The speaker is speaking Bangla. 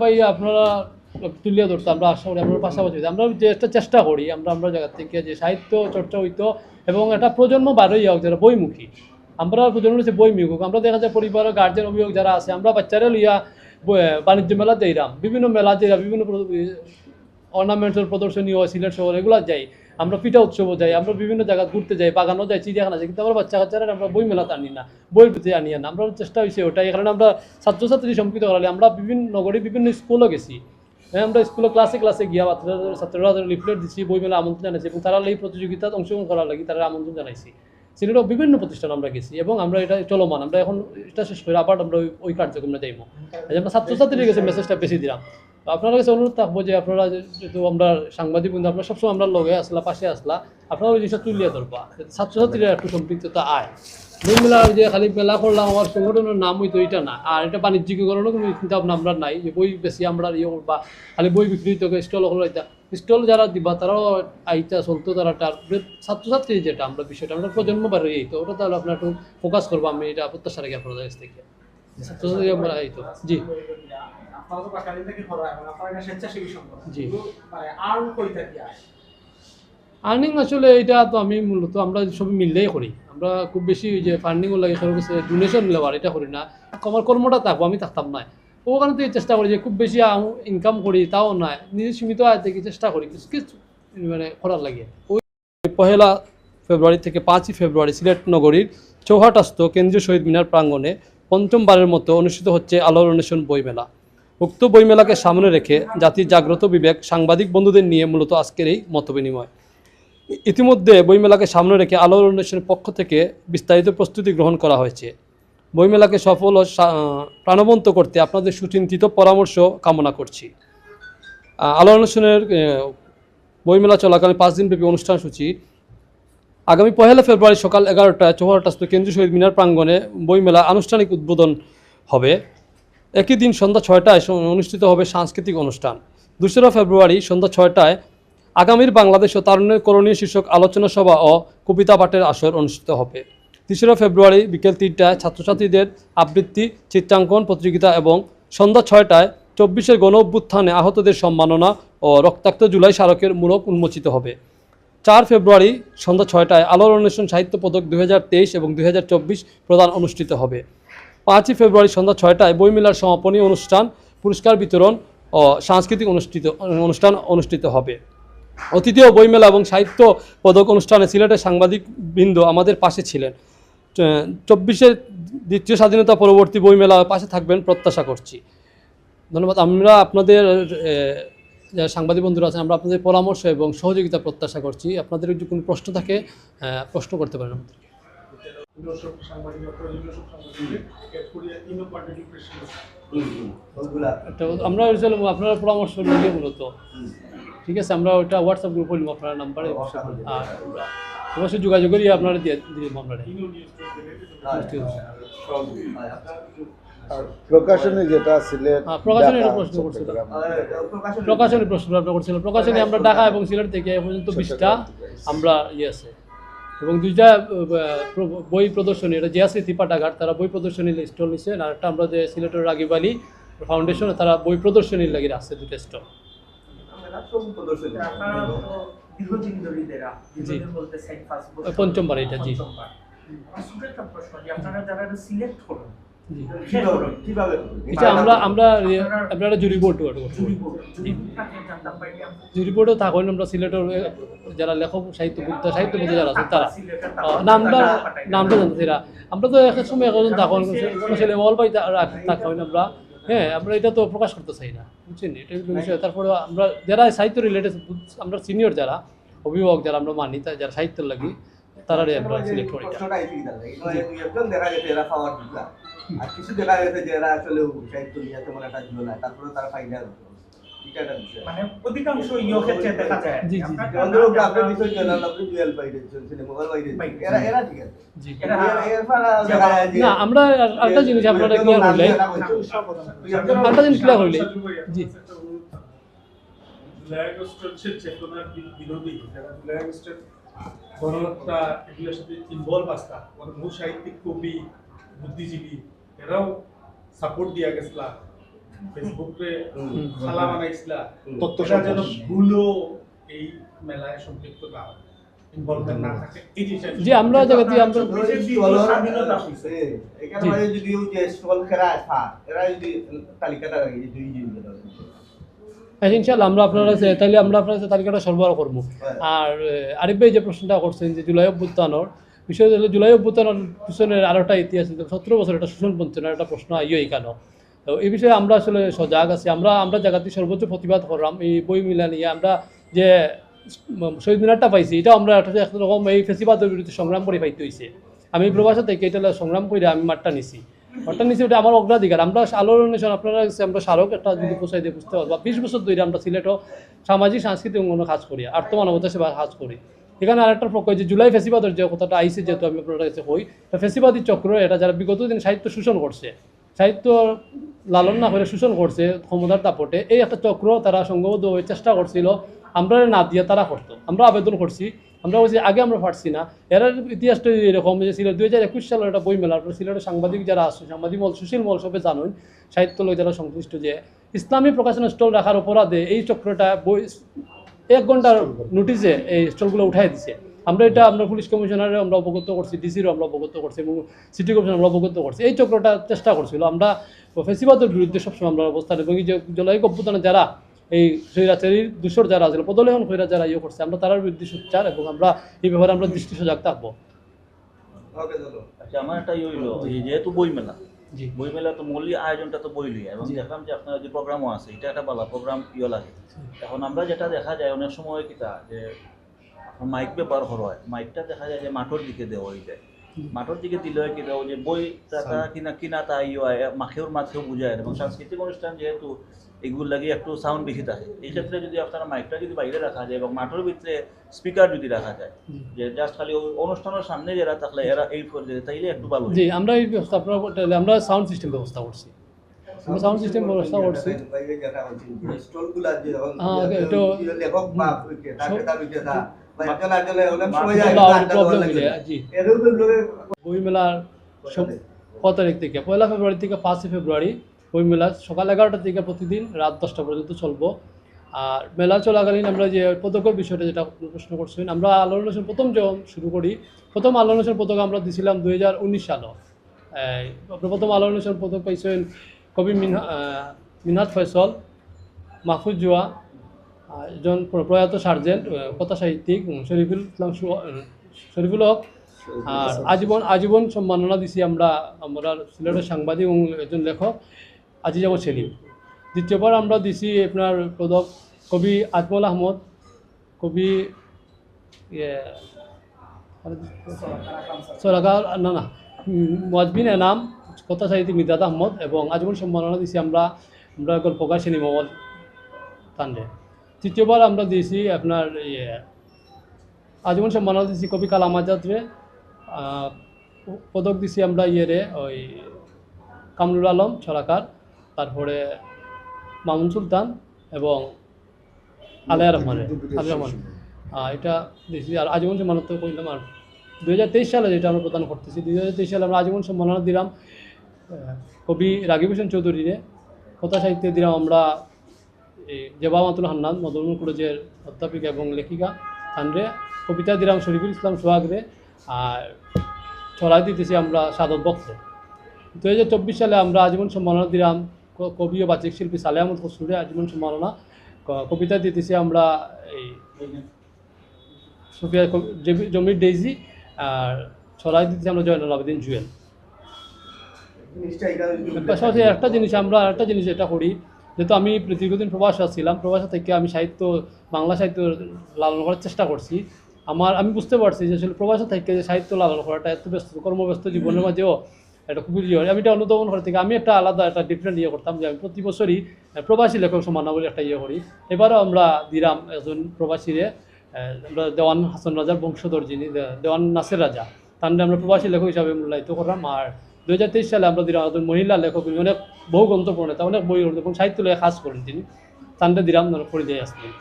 ভাই, আপনারা তুলিয়া ধরতো, আমরা আশা করি আমরা পাশাপাশি আমরা যে একটা চেষ্টা করি, আমরা আমরা জায়গা থেকে যে সাহিত্য চর্চা হইতো এবং একটা প্রজন্ম বার হোক যারা বইমুখী, আমরা প্রজন্ম হচ্ছে বইমুখ আমরা দেখা যায় পরিবার গার্জেন অভিভাবক যারা আছে, আমরা বাচ্চারা লইয়া বাণিজ্য মেলা যাইরাম, বিভিন্ন মেলা যাইরা বিভিন্ন অর্নামেন্টাল প্রদর্শনী হয় সিলেট শহর এগুলো যাই। আমরা পিঠা উৎসবও যাই আমরা বিভিন্ন জায়গা ঘুরতে যাই বাগানও যাই চিড়িয়াখানা যাই কিন্তু আমরা বাচ্চা কাচ্চারা আমরা বই মেলাতে আনি না বই প্রতি আনি না। আমরা চেষ্টা হয়েছে ওটাই কারণে আমরা ছাত্রছাত্রী সম্পৃক্ত করালে আমরা বিভিন্ন নগরী বিভিন্ন স্কুলও গেছি। হ্যাঁ, আমরা স্কুলে ক্লাসে ক্লাসে গিয়া বাচ্চারা ছাত্ররা লিফলেট দিচ্ছি বই মেলা আমন্ত্রণ জানাইছি এবং তারা এই প্রতিযোগিতায় অংশগ্রহণ করার লাগি তারা আমন্ত্রণ জানাইছি। সিলেটেও বিভিন্ন প্রতিষ্ঠান আমরা গেছি এবং আমরা এটা চলমান আমরা এখন এটা শেষ করে আবার আমরা ওই- কার্যক্রমে যাইব। আমরা ছাত্রছাত্রীদের কাছে মেসেজটা বেশি দিলাম। আপনার কাছে অনুরোধ থাকব যে আপনারা যেহেতু আমরা সাংবাদিক বন্ধু, আমরা সবসময় আমরা লগে আসলা, পাশে আসলা, আপনারা ওই জিনিসটা তুলিয়ে ধরবা ছাত্রছাত্রীরা একটু সম্পৃক্ততা আয়। মেলা যে খালি মেলা করলাম, আমার সংগঠনের নাম হইতো এটা না। আর এটা বাণিজ্যিকীকরণও কোনো চিন্তা ভাবনা আমরা নাই, যে বই বেশি আমরা ইয়ে বা খালি বই বিক্রি হইতো, স্টল হলো এটা স্টল যারা দিবা, তারাও আইতা, চলতো তারা তার ছাত্রছাত্রী যেটা, আমরা বিষয়টা, আমরা প্রজন্ম বার হয়ে তো ওটা তাহলে আপনার একটু ফোকাস করব, আমি এটা প্রত্যাশা রাখি আপনাদের কাছ থেকে। ছাত্রছাত্রী আমরা এই তো। জি। তো জি। মানে আর্ন আসলে এটা তো আমি মূলত আমরা সবই মিললেই করি। আমরা খুব বেশি যে ফান্ডিংও লাগে ডোনেশন নেওয়ার এটা করি না। আমার কর্মটা থাকব আমি থাকতাম না। ওখানে থেকে চেষ্টা করি যে খুব বেশি ইনকাম করি তাও নয় নিজে সীমিত আয় থেকে চেষ্টা করি কিছু কিছু মানে করার লাগে। ওই পহেলা ফেব্রুয়ারি থেকে পাঁচই ফেব্রুয়ারি সিলেট নগরীর চৌহাটাস্থ কেন্দ্রীয় শহীদ মিনার প্রাঙ্গণে পঞ্চমবারের মতো অনুষ্ঠিত হচ্ছে আলোর অন্বেষণ বইমেলা। উক্ত বইমেলাকে সামনে রেখে জাতির জাগ্রত বিবেক, সাংবাদিক বন্ধুদের নিয়ে মূলত আজকের এই মতবিনিময়। ইতিমধ্যে বইমেলাকে সামনে রেখে আলোর অন্বেষণের পক্ষ থেকে বিস্তারিত প্রস্তুতি গ্রহণ করা হয়েছে। বইমেলাকে সফল ও প্রাণবন্ত করতে আপনাদের সুচিন্তিত পরামর্শ কামনা করছি। আলো অন্বেষণের বইমেলা চলাকালীন পাঁচ দিনব্যাপী অনুষ্ঠান সূচি আগামী পহেলা ফেব্রুয়ারি সকাল এগারোটায় চৌহাটাস্থ কেন্দ্রীয় শহীদ মিনার প্রাঙ্গণে বইমেলা আনুষ্ঠানিক উদ্বোধন হবে। একই দিন সন্ধ্যা ছয়টায় অনুষ্ঠিত হবে সাংস্কৃতিক অনুষ্ঠান। দোসরা ফেব্রুয়ারি সন্ধ্যা ছয়টায় আগামীর বাংলাদেশ ও তারুণ্যের করণীয় শীর্ষক আলোচনা সভা ও কবিতা পাঠের আসর অনুষ্ঠিত হবে। তেসরা ফেব্রুয়ারি বিকেল তিনটায় ছাত্রছাত্রীদের আবৃত্তি, চিত্রাঙ্কন, প্রতিযোগিতা এবং সন্ধ্যা ছয়টায় চব্বিশের গণ অভ্যুত্থানে আহতদের সম্মাননা ও রক্তাক্ত জুলাই স্মারকের মূলক উন্মোচিত হবে। চার ফেব্রুয়ারি সন্ধ্যা ছয়টায় আলোর অন্বেষণ সাহিত্য পদক দু হাজার তেইশ এবং দু হাজার চব্বিশ প্রদান অনুষ্ঠিত হবে। পাঁচই ফেব্রুয়ারি সন্ধ্যা ছয়টায় বইমেলার সমাপনী অনুষ্ঠান, পুরস্কার বিতরণ ও সাংস্কৃতিক অনুষ্ঠিত, অনুষ্ঠান অনুষ্ঠিত হবে। অতিথিয় বইমেলা এবং সাহিত্য পদক অনুষ্ঠানে সিলেটের সাংবাদিক বৃন্দ আমাদের পাশে ছিলেন। চব্বিশের দ্বিতীয় স্বাধীনতা পরবর্তী বইমেলা পাশে থাকবেন প্রত্যাশা করছি। ধন্যবাদ। আমরা আপনাদের যারা সাংবাদিক বন্ধুরা আছেন আমরা আপনাদের পরামর্শ এবং সহযোগিতা প্রত্যাশা করছি। আপনাদের যদি কোনো প্রশ্ন থাকে প্রশ্ন করতে পারেন আমাদের। দর্শক সাংবাদিক দর্শক সাংবাদিক এর করিয়া তিন কোয়ান্টিটি প্রেশন একটা আমরা আপনার পরামর্শ নিয়ে মূলত। ঠিক আছে আমরা ওটা হোয়াটসঅ্যাপ গ্রুপ করলাম আপনার নাম্বারে আর অবশ্যই যোগাযোগ করি আপনারা দিয়ে দিব আমরা। প্রকাশনী যেটা সিলেট হ্যাঁ, প্রকাশনীর প্রশ্ন করছিল। চট্টগ্রাম। প্রকাশনী প্রশ্ন। আপনার করছিল। প্রকাশনী আমরা ঢাকা এবং সিলেট থেকে এ পর্যন্ত বিশটা আমরা ইয়ে আছে। এবং দুইটা বই প্রদর্শনী এটা জিয়াসি তিপাটাঘাট তারা বই প্রদর্শনী স্টল নিচ্ছে আর একটা আমরা যে সিলেটের রাগিব আলী ফাউন্ডেশন তারা বই প্রদর্শনীর লাগি আছে দুটো স্টল পঞ্চমবার এটা, জি। আমার একটা প্রশ্ন যে আপনারা যারা সিলেক্ট করুন এটা আমরা আমরা আপনারা জুরি বোর্ড জুরি আমরা বোর্ডও থাকেন আমরা সিলেটের যারা লেখক সাহিত্য বুদ্ধ সাহিত্য যারা আছেন তারা। নামটা নামটা জানতে আমরা তো এক সময় তখন কোনো ছেলে মল পাই থাকেন আমরা। হ্যাঁ আমরা এটা তো প্রকাশ করতে চাই না বুঝছেন? এটা হলো বিষয়। তারপরে আমরা যারা সাহিত্য রিলেটেড আমরা সিনিয়র যারা অভিভাবক যারা আমরা মানি যারা সাহিত্যের লাগি তারা আমরা সিলেক্ট করি দেখা গেছে এরা খাওয়ার দিলা আর কিছু দেখা গেছে যে এরা আসলে সাহিত্য নিয়ে তেমন একটা ছিল না তারপরে তারা ফাইনাল মানে অধিকাংশ ইয়ে ক্ষেত্রে দেখা যায়। জি, জি। আপনার বিষয় জানাল আপনি ডুয়েল বাইরে চলছিলেন মোবাইল বাইরে এরা এরা ঠিক আছে। জি। এরা না আমরা আরেকটা জিনিস আপনারা ক্লিয়ার হইলে আরেকটা জিনিস ক্লিয়ার হইলে জি। জুলাই আগস্টের চেতনার বিরোধী যারা জুলাই আগস্টের গণহত্যা এগুলোর সাথে ইনভলভ আসতা মানে বহু সাহিত্যিক কবি বুদ্ধিজীবী এরাও সাপোর্ট দিয়া গেছিলা ফেসবুকে। খালা বানাইছিলা হুম। তথ্য যেন। ভুলও এই মেলায় সম্পৃক্ত না হয় না থাকে এই জিনিসটা জি আমরা আমরা। এখানে মানে যদি যে স্টল আছে এরা যদি তালিকাটা রাখি যে দুই হ্যাঁ, ইনশাল্লাহ আমরা আপনার কাছে তাইলে আমরা আপনার কাছে তালিকাটা সরবরাহ করব। হ্যাঁ। আর আরিফ ভাই যে প্রশ্নটা করছেন যে জুলাই অভ্যুত্থানের বিষয় হলো জুলাই অভ্যুত্থানের পিছনের আরও একটা ইতিহাস সতেরো বছর একটা শোষণ বঞ্চনার একটা প্রশ্ন আইও কেন তো এই বিষয়ে আমরা আসলে সজাগ আছি আমরা আমরা জায়গাতে সর্বোচ্চ প্রতিবাদ করলাম এই বই মিলা নিয়ে আমরা যে শহীদ মিনারটা পাইছি এটা আমরা একটা একরকম এই ফেসিবাদের বিরুদ্ধে সংগ্রাম করে পাইতে হইছে। আমি প্রবাসা থেকে এটা সংগ্রাম করে আমি মাঠটা নিছি। মাঠটা নিছি ওটা আমার অগ্রাধিকার। আমরা আলোর অনুষ্ঠান আপনারা আমরা স্মারক একটা যদি পোষাই দিয়ে বুঝতে পারব। বিশ বছর ধরে আমরা সিলেটও সামাজিক, সাংস্কৃতিক অঙ্গনে কাজ করি আর্থ মানবতা সেবা কাজ করি। এখানে আরেকটা প্রকল্প যে জুলাই ফেসিবাদের যে কথাটা আইসে যেহেতু আমি আপনার কাছে তো ফেসিবাদী চক্র, এটা যারা বিগত দিন সাহিত্য শোষণ করছে, সাহিত্য লালন না করে শোষণ করছে ক্ষমতার দাপটে, এই একটা চক্র তারা সংঘবদ্ধ হয়ে চেষ্টা করছিল আমরা না দিয়ে তারা করতো। আমরা আবেদন করছি, আমরা বলছি, আগে আমরা পারছি না। এর ইতিহাসটা এরকম যে ছিল দুই হাজার একুশ সালের একটা বই মেলা, আপনার সিলেটের সাংবাদিক যারা আছে, সাংবাদিক মল, সুশীল মল সবে জানুন, সাহিত্য লয় যারা সংশ্লিষ্ট যে, ইসলামী প্রকাশনা স্টল রাখার অপরাধে এই চক্রটা বই এক ঘণ্টার নোটিশে এই স্টলগুলো উঠাই দিছে। আমরা এটা, আমরা পুলিশ কমিশনারে আমরা অবগত করছি, ডিসিরও আমরা অবগত করছি এবং সিটি কমিশন আমরা অবগত করছি। এই চক্রটা চেষ্টা করছিল। আমরা ফেসিবাদের বিরুদ্ধে সবসময় আমরা অবস্থান এবং এই যে জলাই অভ্যুত্থানে যারা এই স্বৈরাচারীর দূষর যারা আছে পদলেখন কইরা যারা ইয়ে করছে আমরা তার বিরুদ্ধে সোচ্চার এবং আমরা এই ব্যাপারে আমরা দৃষ্টি সজাগ থাকব আচ্ছা আমার একটা ইয়ে হইল যেহেতু বই মেলা জি তো মূল্য আয়োজনটা তো বই লিয়া এবং দেখলাম যে আপনার যে প্রোগ্রামও আছে এটা একটা ভালো প্রোগ্রাম ইয়ে লাগে। এখন আমরা যেটা দেখা যায় অনেক সময় কিতা যে মাইক ব্যবহার হয় মাইকটা দেখা যায় যে মাঠের দিকে দেওয়া হয়ে যায় মাঠের দিকে দিলে হয় যে বই তা কিনা কিনা তা ইয়ে মাখেও মাঠেও বুঝায় এবং সাংস্কৃতিক অনুষ্ঠান যেহেতু এগুলো লাগে একটু সাউন্ড বেশি থাকে এই ক্ষেত্রে যদি আপনার মাইকটা যদি বাইরে রাখা যায় এবং মাঠের ভিতরে স্পিকার যদি রাখা যায় যে জাস্ট খালি ওই অনুষ্ঠানের সামনে যারা থাকলে এরা এই পর্যায়ে তাইলে একটু ভালো জি আমরা এই ব্যবস্থা আপনার আমরা সাউন্ড সিস্টেম ব্যবস্থা করছি। আমরা সাউন্ড সিস্টেম ব্যবস্থা করছি। স্টলগুলা যে যখন হ্যাঁ, লেখক বা ক্রেতা ক্রেতা বিক্রেতা বা একজন আরেকজনের অনেক সময় যায় প্রবলেম যায় জি। এরকম লোকে বই মেলার সব- কত তারিখ থেকে? পয়লা ফেব্রুয়ারি থেকে পাঁচই ফেব্রুয়ারি বই মেলা সকাল এগারোটা থেকে প্রতিদিন রাত দশটা পর্যন্ত চলবো। আর মেলা চলাকালীন আমরা যে পদকের বিষয়টা যেটা প্রশ্ন করছেন আমরা আলো অনুষ্ঠান প্রথম যখন শুরু করি প্রথম আলো অনুষ্ঠান পদক আমরা দিছিলাম দুই হাজার উনিশ সালও প্রথম আলো অনুষ্ঠান পদক পাইছেন কবি মিনহা মিনহাত ফয়সল মাহফুজ জোয়া একজন প্র- প্রয়াত সার্জেন্ট আহ, কথা সাহিত্যিক উম, শরীফুল ইসলাম শরীফুল হক। আর আজীবন আজীবন সম্মাননা দিছি আমরা আমরা সিলেটের সাংবাদিক এবং একজন লেখক আজিজাবর সেলিম। দ্বিতীয়বার আমরা দিছি আপনার পদক কবি আজমল আহমদ কবি ইয়ে, সরাকার না না মজবিন এনাম কথা সাহিত্যিক মিদাদ আহমদ এবং আজীবন সম্মাননা দিছি আমরা আমরা গল্পকার সেনি মহল তান্ডে তৃতীয়বার আমরা দিয়েছি আপনার ইয়ে আজীবন সম্মাননা দিয়েছি কবি কালাম আজাদরে পদক দিছি আমরা ইয়েরে ওই কামরুল আলম ছড়াকার তারপরে মামুন সুলতান এবং আলিয়া রহমানের আলিয়া রহমান। এটা দিয়েছি আর আজীবন সম্মানত কইলাম আর দুই হাজার তেইশ সালে যেটা আমরা প্রদান করতেছি দুই হাজার তেইশ সালে আমরা আজীবন সম্মাননা দিলাম কবি রাগিব হোসেন চৌধুরীরে কথা সাহিত্যে দিলাম আমরা এই জেবা মাতুল হান্নান মদনুল কলেজের অধ্যাপিকা এবং লেখিকা তানরে কবিতা দিলাম শরীফুল ইসলাম সোহাগরে আর ছড়াই দিতেছি আমরা সাদত বক্ত দু হাজার চব্বিশ সালে আমরা আজীবন সম্মাননা দিলাম কবি ও বাচিক শিল্পী সালে আহমদ খসরুরে আজীবন সম্মাননা কবিতা দিতেছি আমরা এই সুফিয়া জমির ডেইজি আর ছড়াই দিতেছি আমরা জয়নুল আবেদিন জুয়েল। একটা জিনিস আমরা একটা জিনিস এটা করি যেহেতু আমি দীর্ঘদিন প্রবাসে ছিলাম প্রবাসে থেকে আমি সাহিত্য বাংলা সাহিত্য লালন করার চেষ্টা করছি। আমার আমি বুঝতে পারছি যে আসলে প্রবাসে থেকে যে সাহিত্য লালন করাটা এত ব্যস্ত কর্মব্যস্ত জীবনের মাঝেও এটা খুবই ইয়ে হয়। আমি এটা অনুধাবন করে থেকে আমি একটা আলাদা একটা ডিফারেন্ট ইয়ে করতাম যে আমি প্রতি বছরই প্রবাসী লেখক সমানা বলে একটা ইয়ে করি। এবারও আমরা দিরাম একজন প্রবাসীরে আমরা দেওয়ান হাসান রাজার বংশধর যিনি দেওয়ান নাসের রাজা তার আমরা প্রবাসী লেখক হিসাবে মূল্যায়িত করলাম। আর দু হাজার তেইশ সালে আমরা দিলাম একজন মহিলা লেখক অনেক বহু গ্রন্থ প্রণেতা অনেক বই এবং সাহিত্য লেখা কাজ করেন তিনি। তান্ডে দিলাম করে দিয়ে আসলেন